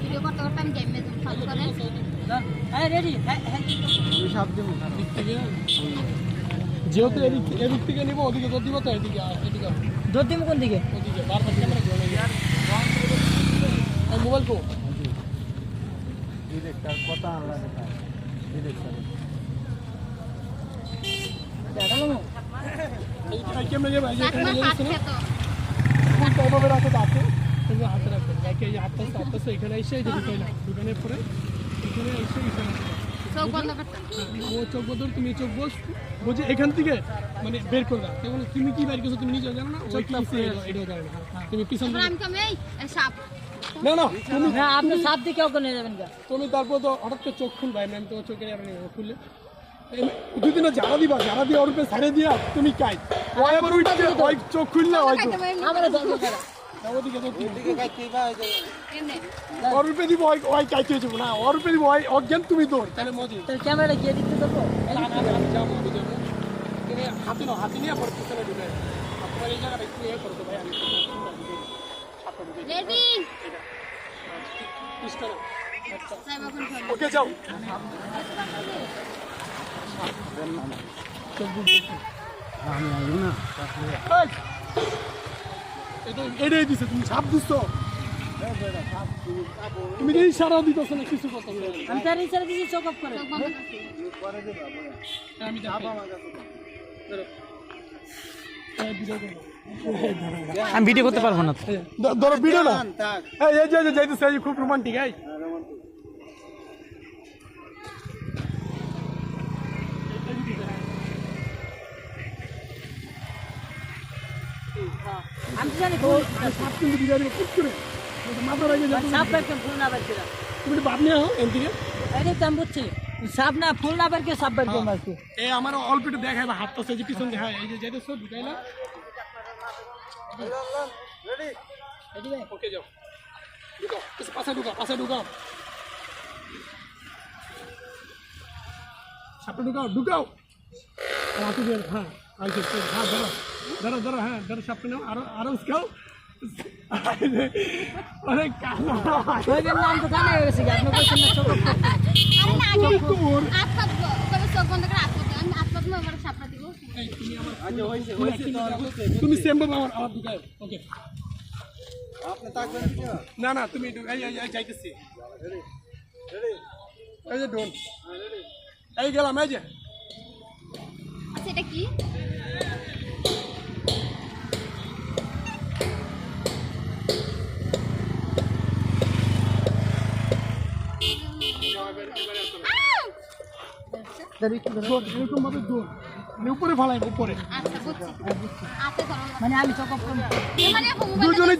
Video করতে করতে আমি গেমে চালু করেন রেডি দিক থেকে যেহেতু এদিক এদিক থেকে নিবো ওদিকে তোর দিব তো এদিকে আয়, এদিকে আয়, দৌড় দিম কোন দিকে ওদিকে বারবার ক্যামেরা ঘুরে এই মোবাইল কো এই এই ক্যামেরা যাবে এই যে এখানে আপনার নিয়ে হাত নিচ্ছে না খেতো ফুলটা ওভাবে রাখো তো হাতে তুমি হাতে যাকে এই আছে, এখানে এসে এই যে ঢুকাইলাম ঢুকানোর পরে এখানে এসে এখানে চোখ বন্ধ করতে। ও চোখ বদল তুমি চোখ বস। বুঝে এখান থেকে মানে বের করবা। তখন তুমি কি বের করছ তুমি নিজেও জানো না? ওই কি এটাও জানো না। তুমি পিছন তারপর থেকে আমি কমে এই সাপ। না না তুমি না আপনি সাপ দিকে ওকে যাবেন তুমি তারপর তো হঠাৎ করে চোখ খুলবা আমি তোমার চোখের খুললে। দুই দিন যারা দিবা যারা দিয়ে ওর উপরে ছাড়ে দিয়া তুমি কাই? আবার চোখ খুললে ওই তো না, ওর উপরে দিব ওই কাইতে যাব না। উপরে দিব ওই অজ্ঞান তুমি দৌড় তাহলে মজি তাহলে ক্যামেরা গিয়ে দিতে দেবো না না না, আমি আমি হাতে নিয়ে পরে পিছনে ঢুকে আপনার এই জায়গাটা একটু ইয়ে করতে ভাই আমি ওকে যাও। এই! এটা- এটাই দিছে তুমি ছাপ দিচ্ছ তুমি যে ইশারা দিতেছ না কিছু কথা আমি তার দিছি চোখ অফ করে। আমি আমি ভিডিও করতে পারব না ধরো ভিডিও না। এই এই যে যে যাইতেছে খুব রোমান্টিক এই। একটু ভাব নিয়ে আও এন থেকে এটাই তো আমি বুঝছি সাপ না ফুল না বের করে সাপ বের করব আর কি এই আমার অল্প একটু দেখাই বা হাতটা সেই যে পিছন দেখায় এই যে যাইতেছো ঢুকাইলা রেডি ভাই ওকে যাও ঢুকাও পিছে পাশে ঢুকাও পাশে ঢুকাও সাপটা ঢুকাও ঢুকাও আর হাতে দিয়ে হ্যাঁ আইসে হ্যাঁ ধরো ধরো ধরো হ্যাঁ ধরো সাপটা নাও আরও আরও উস্কাও। অনেক কালো ওইখানে নাম তো জানা হয়ে গেছে আপনি বলছেন না চোখ আরে না আগে তোর আত্মা কবে চোখ বন্ধ করে আত্মা আমি আত্মা তুমি আমার সাপটা দিব। এই, তুমি আমার তুমি সেম আমার আমার ঢুকাও ওকে না না তুমি এই এই যাইতেছি। এই যে ডোন এই গেলাম এই যে। আচ্ছা এটা কি? এরকম ভাবে ডোন উপরে ফালাই উপরে মানে আমি দুজনে